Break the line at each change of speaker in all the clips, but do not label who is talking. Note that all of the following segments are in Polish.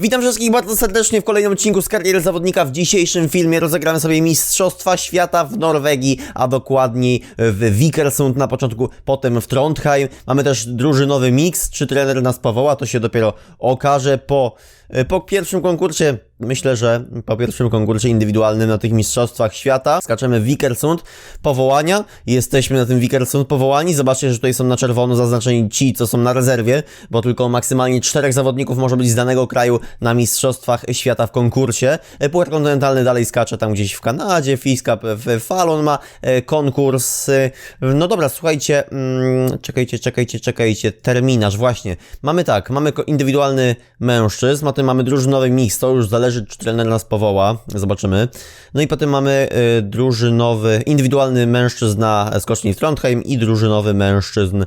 Witam wszystkich bardzo serdecznie w kolejnym odcinku z kariery zawodnika. W dzisiejszym filmie rozegramy sobie Mistrzostwa Świata w Norwegii, a dokładniej w Vikersund na początku, potem w Trondheim. Mamy też drużynowy mix. Czy trener nas powoła, to się dopiero okaże po, po pierwszym konkursie. Myślę, że po pierwszym konkursie indywidualnym na tych Mistrzostwach Świata skaczemy w Vikersund. Powołania. Jesteśmy na tym Vikersund powołani. Zobaczcie, że tutaj są na czerwono zaznaczeni ci, co są na rezerwie, bo tylko maksymalnie czterech zawodników może być z danego kraju na Mistrzostwach Świata w konkursie. E, Puchar kontynentalny dalej skacze tam gdzieś w Kanadzie, Fiskap w Falon ma e, konkurs. E, No dobra, słuchajcie, mm, czekajcie, czekajcie, czekajcie, terminarz, właśnie. Mamy tak, mamy indywidualny mężczyzn, potem mamy drużynowy mix, już zależy, czy trener nas powoła, zobaczymy. No i potem mamy y, drużynowy, indywidualny mężczyzn na skoczni w Trondheim i drużynowy mężczyzn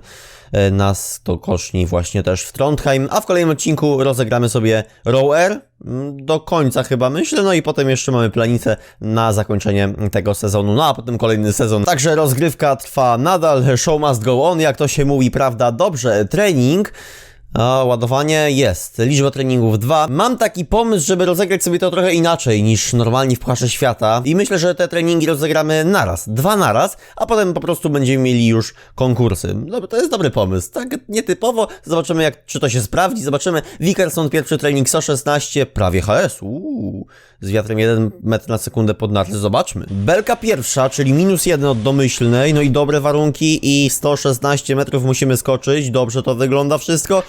e, na stokoszni właśnie też w Trondheim, a w kolejnym odcinku rozegramy sobie rower mm, do końca chyba myślę, no i potem jeszcze mamy planicę na zakończenie tego sezonu, no a potem kolejny sezon. Także rozgrywka trwa nadal, show must go on, jak to się mówi, prawda? Dobrze, trening. A, ładowanie jest. Liczba treningów 2. Mam taki pomysł, żeby rozegrać sobie to trochę inaczej niż normalnie w Pucharze Świata. I myślę, że te treningi rozegramy naraz. Dwa naraz, a potem po prostu będziemy mieli już konkursy. Dobra, to jest dobry pomysł. Tak nietypowo. Zobaczymy, jak, czy to się sprawdzi. Zobaczymy. Wickerson pierwszy trening 116, prawie HS. Uuu. Z wiatrem 1 metr na sekundę pod narty. Zobaczmy. Belka pierwsza, czyli minus 1 od domyślnej. No i dobre warunki i 116 metrów musimy skoczyć. Dobrze to wygląda wszystko.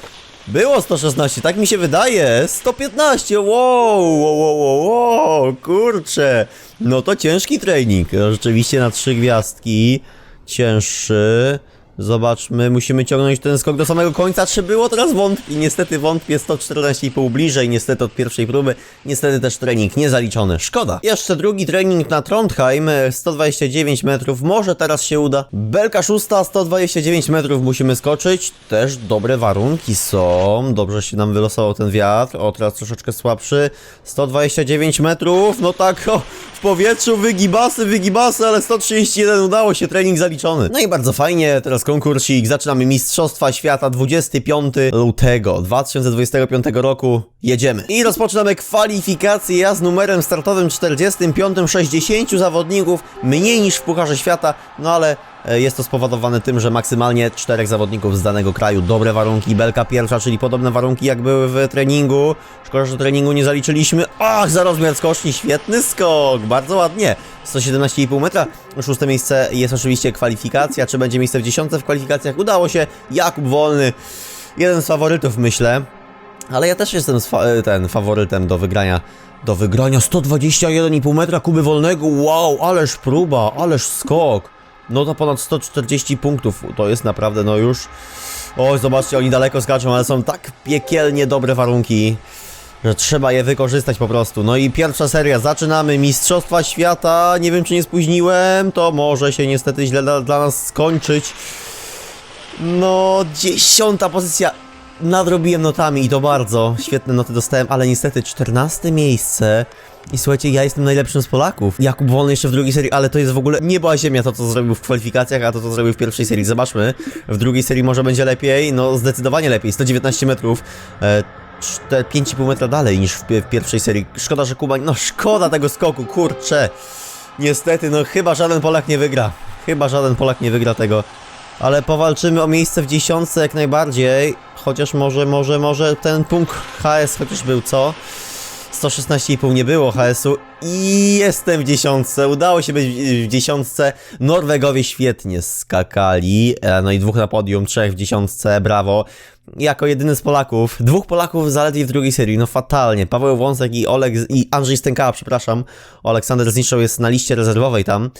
Było 116, tak mi się wydaje. 115, wow, wow, wow, wow, kurczę. No to ciężki trening. Rzeczywiście na trzy gwiazdki. Cięższy. Zobaczmy, musimy ciągnąć ten skok do samego końca. Czy było teraz wątpi? Niestety wątpię 114,5 bliżej, niestety od pierwszej próby. Niestety też trening niezaliczony. Szkoda. Jeszcze drugi trening na Trondheim, e, 129 metrów. Może teraz się uda. Belka szósta, 129 metrów musimy skoczyć. Też dobre warunki są. Dobrze się nam wylosował ten wiatr. O, teraz troszeczkę słabszy. 129 metrów. No tak, o, w powietrzu wygibasy, wygibasy, ale 131 udało się, trening zaliczony. No i bardzo fajnie, teraz konkursik. Zaczynamy Mistrzostwa Świata 25 lutego 2025 roku. Jedziemy. I rozpoczynamy kwalifikacje. Ja z numerem startowym 45, 60 zawodników, mniej niż w Pucharze Świata, no ale jest to spowodowane tym, że maksymalnie czterech zawodników z danego kraju. Dobre warunki. Belka pierwsza, czyli podobne warunki jak były w treningu. Szkoda, że treningu nie zaliczyliśmy. Ach, za rozmiar skoczni. Świetny skok. Bardzo ładnie. 117,5 metra. Szóste miejsce jest oczywiście kwalifikacja. Czy będzie miejsce w dziesiątce w kwalifikacjach? Udało się. Jakub Wolny. Jeden z faworytów, myślę. Ale ja też jestem fa ten faworytem do wygrania. Do wygrania 121,5 metra Kuby Wolnego. Wow, ależ próba, ależ skok. No to ponad 140 punktów. To jest naprawdę, no już. Oj, zobaczcie, oni daleko skaczą, ale są tak piekielnie dobre warunki, że trzeba je wykorzystać po prostu. No i pierwsza seria, zaczynamy. Mistrzostwa Świata. Nie wiem, czy nie spóźniłem. To może się niestety źle dla, dla nas skończyć. No, dziesiąta pozycja. Nadrobiłem notami i to bardzo. Świetne noty dostałem, ale niestety 14 miejsce. I słuchajcie, ja jestem najlepszym z Polaków. Jakub Wolny jeszcze w drugiej serii, ale to jest w ogóle nieba ziemia to, co zrobił w kwalifikacjach, a to, co zrobił w pierwszej serii. Zobaczmy. W drugiej serii może będzie lepiej. No, zdecydowanie lepiej. 119 metrów. E, czte- 5,5 metra dalej niż w, w pierwszej serii. Szkoda, że Kuba... No, szkoda tego skoku, kurczę. Niestety, no chyba żaden Polak nie wygra. Chyba żaden Polak nie wygra tego. Ale powalczymy o miejsce w dziesiątce jak najbardziej. Chociaż może, może, może ten punkt HS chociaż był, co? 116,5 nie było HS-u i jestem w dziesiątce. Udało się być w- dziesiątce. Norwegowie świetnie skakali. E, No i dwóch na podium, trzech w dziesiątce, brawo. Jako jedyny z Polaków, dwóch Polaków zaledwie w drugiej serii, no fatalnie. Paweł Wąsek i Oleg, i Andrzej Stękała, przepraszam. Aleksander Zniszczał jest na liście rezerwowej tam.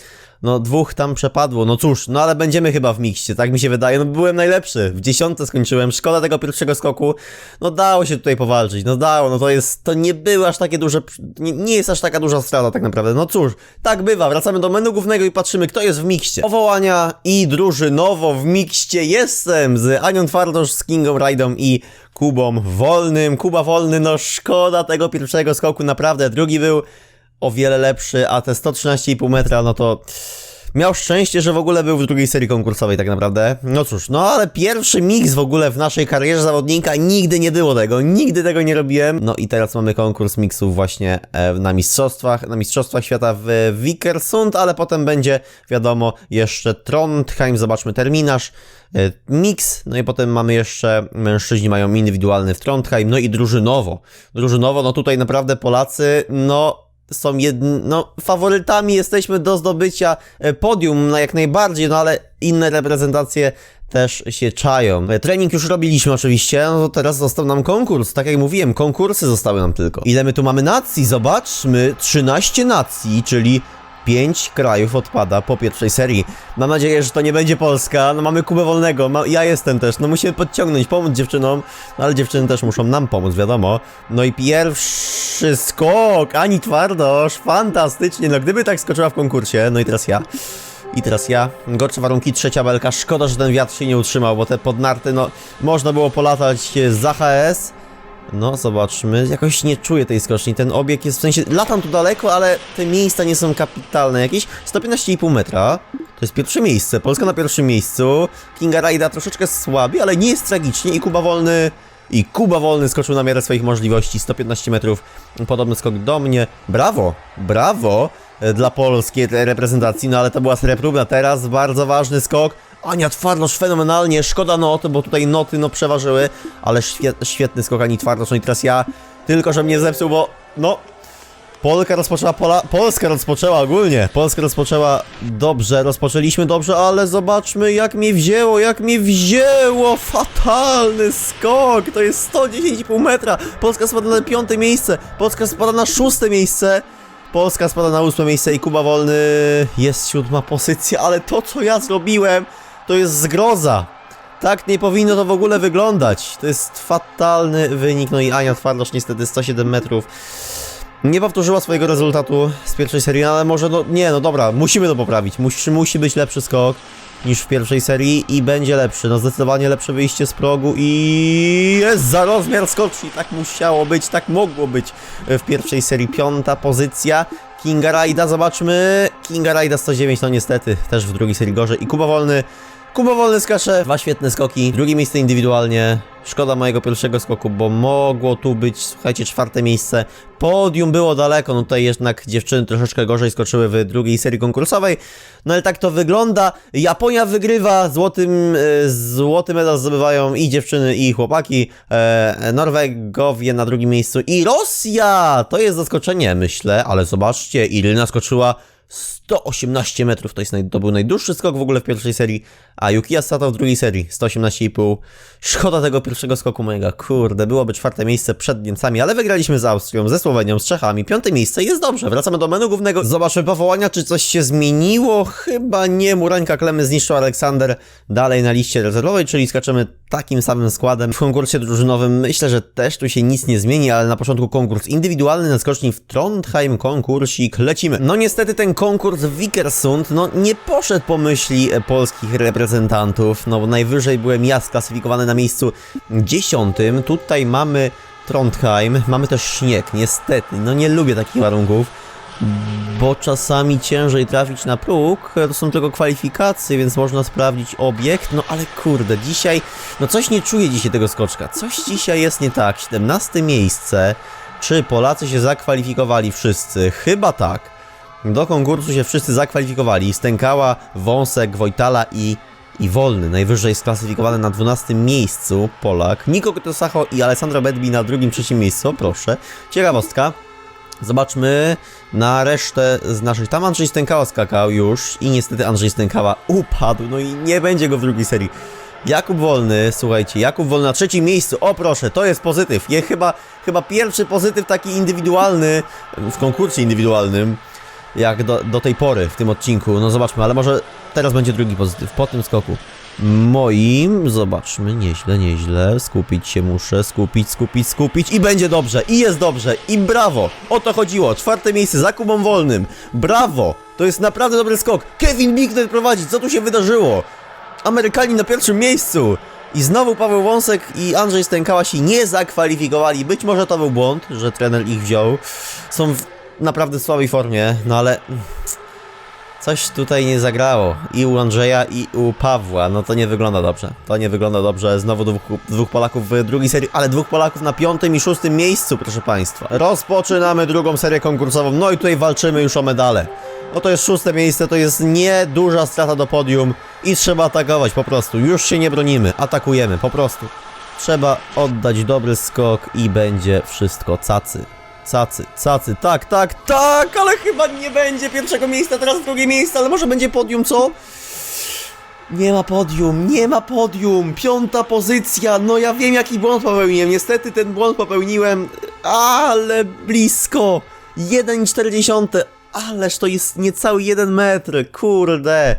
No dwóch tam przepadło, no cóż, no ale będziemy chyba w mikście, tak mi się wydaje. No byłem najlepszy, w dziesiątce skończyłem, szkoda tego pierwszego skoku. No dało się tutaj powalczyć, no dało, no to jest, to nie było aż takie duże, nie, nie jest aż taka duża strata tak naprawdę. No cóż, tak bywa, wracamy do menu głównego i patrzymy kto jest w mikście. Powołania i drużynowo w mikście jestem z Anią Twardosz, z Kingą Rajdą i Kubą Wolnym. Kuba Wolny, no szkoda tego pierwszego skoku, naprawdę. Drugi był o wiele lepszy, a te 113,5 metra, no to Miał szczęście, że w ogóle był w drugiej serii konkursowej tak naprawdę. No cóż, no ale pierwszy mix w ogóle w naszej karierze zawodnika, nigdy nie było tego, nigdy tego nie robiłem. No i teraz mamy konkurs miksów właśnie e, na mistrzostwach, na mistrzostwach świata w Vikersund, ale potem będzie, wiadomo, jeszcze Trondheim, zobaczmy terminarz. e, Mix, no i potem mamy jeszcze mężczyźni mają indywidualny w Trondheim, no i drużynowo. Drużynowo, no tutaj naprawdę Polacy, no są jedn, no, faworytami jesteśmy do zdobycia e, podium, no jak najbardziej, no ale inne reprezentacje też się czają. E, Trening już robiliśmy oczywiście, no to teraz został nam konkurs. Tak jak mówiłem, konkursy zostały nam tylko. Ile my tu mamy nacji? Zobaczmy, 13 nacji, czyli 5 krajów odpada po pierwszej serii. Mam nadzieję, że to nie będzie Polska. No mamy Kubę Wolnego, ma, ja jestem też. No musimy podciągnąć, pomóc dziewczynom, no ale dziewczyny też muszą nam pomóc, wiadomo. No i pierwszy skok, Ani Twardosz, fantastycznie. No gdyby tak skoczyła w konkursie, no i teraz ja. I teraz ja. Gorsze warunki, trzecia belka. Szkoda, że ten wiatr się nie utrzymał, bo te podnarty, no można było polatać za HS. No, zobaczmy. Jakoś nie czuję tej skoczni. Ten obieg jest w sensie. Latam tu daleko, ale te miejsca nie są kapitalne. Jakieś 115,5 metra. To jest pierwsze miejsce. Polska na pierwszym miejscu. Kinga Rajda troszeczkę słabi, ale nie jest tragicznie. I Kuba Wolny. I Kuba Wolny skoczył na miarę swoich możliwości. 115 metrów. Podobny skok do mnie. Brawo! Brawo! E, Dla polskiej reprezentacji. No ale to była seria próbna. Teraz bardzo ważny skok. Ania Twardosz fenomenalnie, szkoda not, bo tutaj noty no przeważyły, ale świe, świetny skok Ani Twardosz, no i teraz ja, tylko że mnie zepsuł, bo no, Polka rozpoczęła, Pola, Polska rozpoczęła ogólnie, Polska rozpoczęła dobrze, rozpoczęliśmy dobrze, ale zobaczmy jak mnie wzięło, jak mnie wzięło, fatalny skok, to jest 110,5 metra, Polska spada na piąte miejsce, Polska spada na szóste miejsce, Polska spada na ósme miejsce i Kuba Wolny jest siódma pozycja, ale to co ja zrobiłem, to jest zgroza. Tak nie powinno to w ogóle wyglądać. To jest fatalny wynik. No i Ania Twardosz niestety 107 metrów. Nie powtórzyła swojego rezultatu z pierwszej serii, ale może no nie, no dobra, musimy to poprawić. Musi, musi być lepszy skok niż w pierwszej serii i będzie lepszy. No zdecydowanie lepsze wyjście z progu i jest za rozmiar skoczni. Tak musiało być, tak mogło być w pierwszej serii. Piąta pozycja. Kinga Rajda, zobaczmy. Kinga Rajda 109, no niestety, też w drugiej serii gorzej. I Kuba Wolny Kuba Wolny skacze, dwa świetne skoki, drugie miejsce indywidualnie. Szkoda mojego pierwszego skoku, bo mogło tu być, słuchajcie, czwarte miejsce. Podium było daleko, no tutaj jednak dziewczyny troszeczkę gorzej skoczyły w drugiej serii konkursowej. No ale tak to wygląda. Japonia wygrywa, złotym, e, złoty medal zdobywają i dziewczyny, i chłopaki. E, Norwegowie na drugim miejscu i Rosja! To jest zaskoczenie, myślę, ale zobaczcie, Iryna skoczyła 118 metrów, to, jest naj, to był najdłuższy skok w ogóle w pierwszej serii, a Yukiya Sato w drugiej serii. 118,5. Szkoda tego pierwszego skoku mojego, kurde, byłoby czwarte miejsce przed Niemcami, ale wygraliśmy z Austrią, ze Słowenią, z Czechami, piąte miejsce jest dobrze, wracamy do menu głównego, zobaczmy powołania, czy coś się zmieniło, chyba nie, Murańka Klemy zniszczył Aleksander dalej na liście rezerwowej, czyli skaczemy takim samym składem w konkursie drużynowym, myślę, że też tu się nic nie zmieni, ale na początku konkurs indywidualny na skoczni w Trondheim, konkursik, lecimy. No niestety ten konkurs w Vikersund, no nie poszedł po myśli e, polskich reprezentantów, no bo najwyżej byłem ja sklasyfikowany na miejscu dziesiątym, tutaj mamy Trondheim, mamy też śnieg, niestety, no nie lubię takich warunków, bo czasami ciężej trafić na próg, to są tylko kwalifikacje, więc można sprawdzić obiekt, no ale kurde, dzisiaj, no coś nie czuję dzisiaj tego skoczka, coś dzisiaj jest nie tak, 17 miejsce, czy Polacy się zakwalifikowali wszyscy? Chyba tak. Do konkursu się wszyscy zakwalifikowali. Stękała, Wąsek, Wojtala i, i Wolny. Najwyżej sklasyfikowany na 12 miejscu Polak. Niko Kotosacho i Alessandro Bedbi na drugim, trzecim miejscu. Proszę. Ciekawostka. Zobaczmy na resztę z naszych. Tam Andrzej Stękała skakał już i niestety Andrzej Stękała upadł. No i nie będzie go w drugiej serii. Jakub Wolny, słuchajcie, Jakub Wolny na trzecim miejscu. O proszę, to jest pozytyw. Je chyba, chyba pierwszy pozytyw taki indywidualny w konkursie indywidualnym jak do, do tej pory w tym odcinku. No zobaczmy, ale może teraz będzie drugi pozytyw po tym skoku. Moim, zobaczmy, nieźle, nieźle. Skupić się muszę, skupić, skupić, skupić i będzie dobrze, i jest dobrze, i brawo! O to chodziło, czwarte miejsce za Kubą Wolnym. Brawo! To jest naprawdę dobry skok. Kevin Bickner prowadzi, co tu się wydarzyło? Amerykanie na pierwszym miejscu. I znowu Paweł Wąsek i Andrzej Stękała się nie zakwalifikowali. Być może to był błąd, że trener ich wziął. Są w naprawdę słabej formie, no ale... Coś tutaj nie zagrało. I u Andrzeja, i u Pawła. No to nie wygląda dobrze. To nie wygląda dobrze. Znowu dwóch, dwóch Polaków w drugiej serii, ale dwóch Polaków na piątym i szóstym miejscu, proszę Państwa. Rozpoczynamy drugą serię konkursową. No i tutaj walczymy już o medale. No to jest szóste miejsce, to jest nieduża strata do podium i trzeba atakować po prostu. Już się nie bronimy, atakujemy po prostu. Trzeba oddać dobry skok i będzie wszystko cacy. Cacy, cacy, tak, tak, tak, ale chyba nie będzie pierwszego miejsca, teraz drugie miejsce, ale może będzie podium, co? Nie ma podium, nie ma podium, piąta pozycja, no ja wiem jaki błąd popełniłem, niestety ten błąd popełniłem, ale blisko, 1,4, ależ to jest niecały 1 metr, kurde.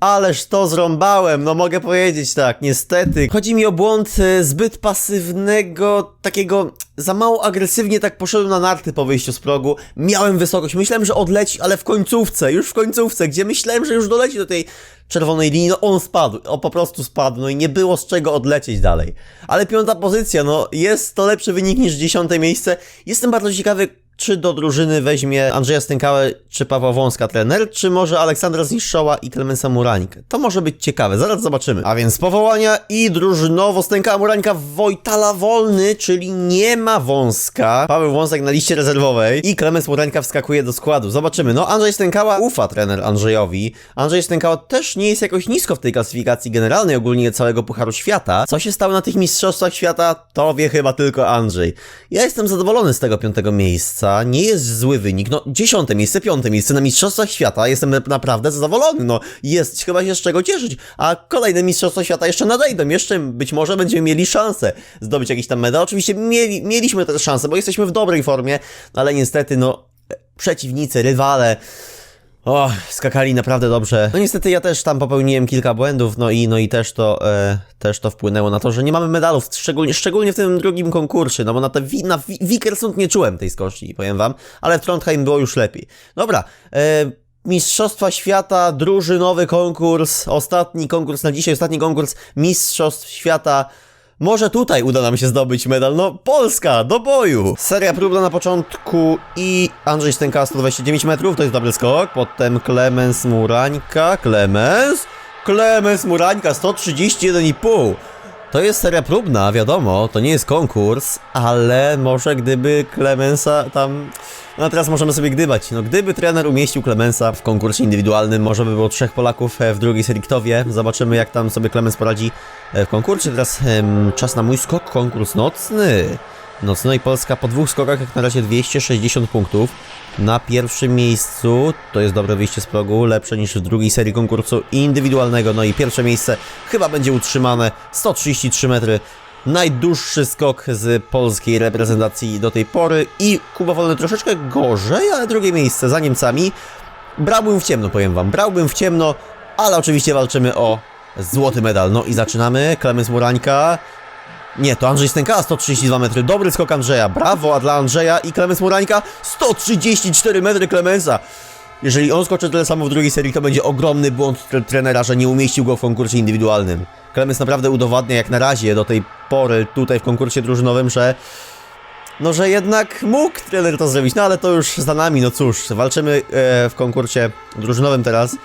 Ależ to zrąbałem, no mogę powiedzieć tak, niestety. Chodzi mi o błąd e, zbyt pasywnego, takiego za mało agresywnie tak poszedłem na narty po wyjściu z progu. Miałem wysokość, myślałem, że odleci, ale w końcówce, już w końcówce, gdzie myślałem, że już doleci do tej czerwonej linii, no on spadł, o po prostu spadł, no i nie było z czego odlecieć dalej. Ale piąta pozycja, no jest to lepszy wynik niż dziesiąte miejsce. Jestem bardzo ciekawy, czy do drużyny weźmie Andrzeja Stękałę, czy Pawła Wąska trener, czy może Aleksandra Zniszczoła i Klemensa Murańkę. To może być ciekawe, zaraz zobaczymy. A więc powołania i drużynowo Stękała Murańka Wojtala Wolny, czyli nie ma Wąska. Paweł Wąsek na liście rezerwowej i Klemens Murańka wskakuje do składu. Zobaczymy. No Andrzej Stękała ufa trener Andrzejowi. Andrzej Stękała też nie jest jakoś nisko w tej klasyfikacji generalnej ogólnie całego Pucharu Świata. Co się stało na tych Mistrzostwach Świata, to wie chyba tylko Andrzej. Ja jestem zadowolony z tego piątego miejsca nie jest zły wynik. No, dziesiąte miejsce, piąte miejsce na Mistrzostwach Świata. Jestem naprawdę zadowolony. No, jest chyba się z czego cieszyć. A kolejne Mistrzostwa Świata jeszcze nadejdą. Jeszcze być może będziemy mieli szansę zdobyć jakiś tam medal. Oczywiście mieli, mieliśmy też szansę, bo jesteśmy w dobrej formie, ale niestety, no, przeciwnicy, rywale. O, skakali naprawdę dobrze. No niestety ja też tam popełniłem kilka błędów, no i, no i też, to, e, też to wpłynęło na to, że nie mamy medalów, szczególnie, szczególnie w tym drugim konkursie, no bo na, te, wi- na wi- Wikersund nie czułem tej skoczni, powiem wam, ale w Trondheim było już lepiej. Dobra, e, Mistrzostwa Świata, drużynowy konkurs, ostatni konkurs na dzisiaj, ostatni konkurs Mistrzostw Świata może tutaj uda nam się zdobyć medal. No, Polska, do boju! Seria próbna na początku i Andrzej Stęka 129 metrów, to jest dobry skok. Potem Klemens Murańka, Klemens, Klemens Murańka 131,5. To jest seria próbna, wiadomo, to nie jest konkurs, ale może gdyby Klemensa tam... No teraz możemy sobie gdybać. No gdyby trener umieścił Klemensa w konkursie indywidualnym, może by było trzech Polaków e, w drugiej serii kto wie. Zobaczymy jak tam sobie Klemens poradzi e, w konkursie. Teraz czas na mój skok, konkurs nocny. Nocno i Polska po dwóch skokach jak na razie 260 punktów. Na pierwszym miejscu to jest dobre wyjście z progu, lepsze niż w drugiej serii konkursu indywidualnego. No i pierwsze miejsce chyba będzie utrzymane 133 metry. Najdłuższy skok z polskiej reprezentacji do tej pory i Kuba Wolny troszeczkę gorzej, ale drugie miejsce za Niemcami. Brałbym w ciemno, powiem wam, brałbym w ciemno, ale oczywiście walczymy o złoty medal. No i zaczynamy, Klemens Murańka. Nie, to Andrzej Stęka, 132 metry. Dobry skok Andrzeja. Brawo a dla Andrzeja i Klemens Murańka. 134 metry Klemensa. Jeżeli on skoczy tyle samo w drugiej serii, to będzie ogromny błąd tre trenera, że nie umieścił go w konkursie indywidualnym. Klemens naprawdę udowadnia jak na razie do tej pory tutaj w konkursie drużynowym, że no, że jednak mógł trener to zrobić, no ale to już za nami, no cóż, walczymy e, w konkursie drużynowym teraz.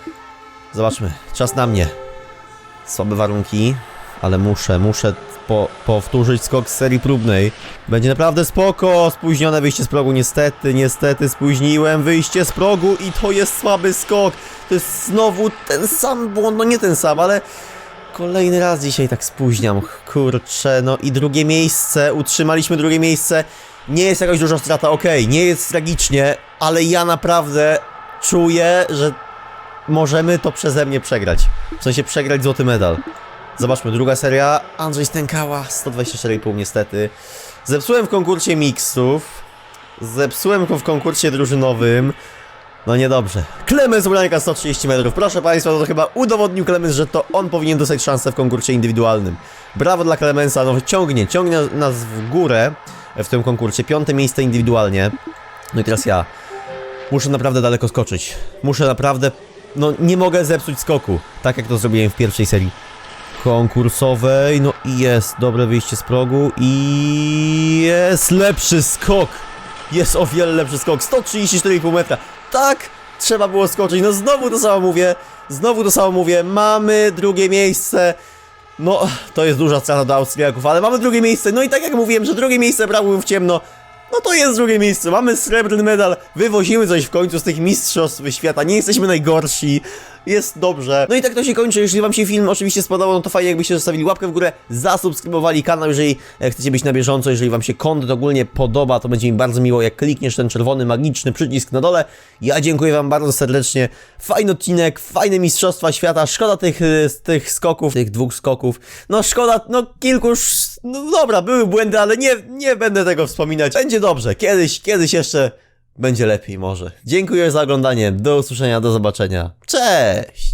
Zobaczmy, czas na mnie. Słabe warunki, ale muszę, muszę po, powtórzyć skok z serii próbnej. Będzie naprawdę spoko. Spóźnione wyjście z progu, niestety, niestety spóźniłem wyjście z progu i to jest słaby skok. To jest znowu ten sam błąd, no nie ten sam, ale kolejny raz dzisiaj tak spóźniam. Kurczę, no i drugie miejsce, utrzymaliśmy drugie miejsce. Nie jest jakaś duża strata, okej, nie jest tragicznie, ale ja naprawdę czuję, że możemy to przeze mnie przegrać. W sensie przegrać złoty medal. Zobaczmy, druga seria. Andrzej Stękała, 124,5 niestety. Zepsułem w konkursie mixów. Zepsułem go w konkursie drużynowym. No niedobrze. Klemens Ulańka 130 metrów. Proszę Państwa, to chyba udowodnił Klemens, że to on powinien dostać szansę w konkursie indywidualnym. Brawo dla Klemensa, no ciągnie, ciągnie nas w górę w tym konkursie. Piąte miejsce indywidualnie. No i teraz ja. Muszę naprawdę daleko skoczyć. Muszę naprawdę... No nie mogę zepsuć skoku. Tak jak to zrobiłem w pierwszej serii konkursowej. No i jest dobre wyjście z progu i jest lepszy skok. Jest o wiele lepszy skok. 134,5 metra. Tak, trzeba było skoczyć. No znowu to samo mówię, znowu to samo mówię. Mamy drugie miejsce. No, to jest duża strata do Austriaków, ale mamy drugie miejsce. No i tak jak mówiłem, że drugie miejsce brałbym w ciemno. No to jest drugie miejsce, mamy srebrny medal, wywozimy coś w końcu z tych mistrzostw świata, nie jesteśmy najgorsi, jest dobrze. No i tak to się kończy, jeżeli wam się film oczywiście spodobał, no to fajnie jakbyście zostawili łapkę w górę, zasubskrybowali kanał, jeżeli e, chcecie być na bieżąco, jeżeli wam się content ogólnie podoba, to będzie mi bardzo miło, jak klikniesz ten czerwony, magiczny przycisk na dole. Ja dziękuję wam bardzo serdecznie, fajny odcinek, fajne mistrzostwa świata, szkoda tych, e, tych skoków, tych dwóch skoków, no szkoda, no kilku no dobra, były błędy, ale nie, nie będę tego wspominać, będzie dobrze, kiedyś, kiedyś jeszcze będzie lepiej może. Dziękuję za oglądanie, do usłyszenia, do zobaczenia, cześć!